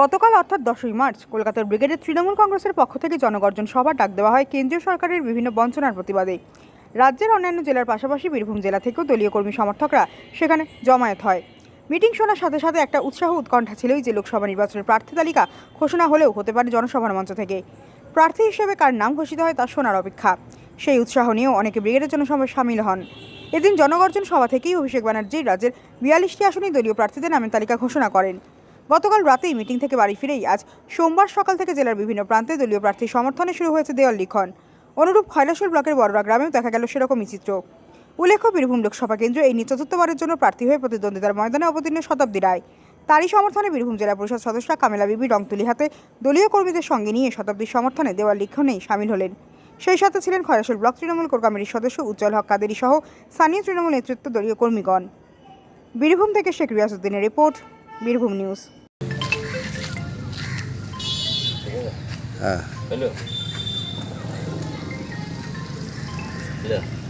গতকাল অর্থাৎ দশই মার্চ, কলকাতার ব্রিগেডের তৃণমূল কংগ্রেসের পক্ষ থেকে জনগর্জন সভা ডাক দেওয়া হয় কেন্দ্রীয় সরকারের বিভিন্ন বঞ্চনার প্রতিবাদে। রাজ্যের অন্যান্য জেলার পাশাপাশি বীরভূম জেলা থেকেও দলীয় কর্মী সমর্থকরা সেখানে জমায়েত হয়। মিটিং শোনার সাথে সাথে একটা উৎসাহ উৎকণ্ঠা ছিলই যে লোকসভা নির্বাচনের প্রার্থী তালিকা ঘোষণা হলেও হতে পারে জনসভার মঞ্চ থেকে। প্রার্থী হিসেবে কার নাম ঘোষিত হয় তা শোনার অপেক্ষা। সেই উৎসাহ নিয়েও অনেকে ব্রিগেডের জনসভায় সামিল হন। এদিন জনগর্জন সভা থেকেই অভিষেক ব্যানার্জি রাজ্যের বিয়াল্লিশটি আসনেই দলীয় প্রার্থীদের নামের তালিকা ঘোষণা করেন। গতকাল রাতেই মিটিং থেকে বাড়ি ফিরেই আজ সোমবার সকাল থেকে জেলার বিভিন্ন প্রান্তে দলীয় প্রার্থীর সমর্থনে শুরু হয়েছে দেওয়াল লিখন। অনুরূপ খয়লাসুর ব্লকের বড়রা গ্রামেও দেখা গেল সেরকমই চিত্র উল্লেখ্য, বীরভূম লোকসভা কেন্দ্র এই নিয়ে চতুর্থবারের জন্য প্রার্থী হয়ে প্রতিদ্বন্দ্বিতার ময়দানে অবতীর্ণ শতাব্দী রায়। তারই সমর্থনে বীরভূম জেলা পরিষদ সদস্য কামেলা বিবি, রংতুলি হাতে দলীয় কর্মীদের সঙ্গে নিয়ে শতাব্দীর সমর্থনে দেওয়াল লিখনেই সামিল হলেন। সেই সাথে ছিলেন খয়রাসুল ব্লক তৃণমূল কোর কমিটির সদস্য উজ্জ্বল হক কাদেরি সহ স্থানীয় তৃণমূল নেতৃত্ব দলীয় কর্মীগণ। বীরভূম থেকে শেখ রিয়াসুদ্দিনের রিপোর্ট বীরভূম নিউজ হ্যাঁ হ্যালো হ্যালো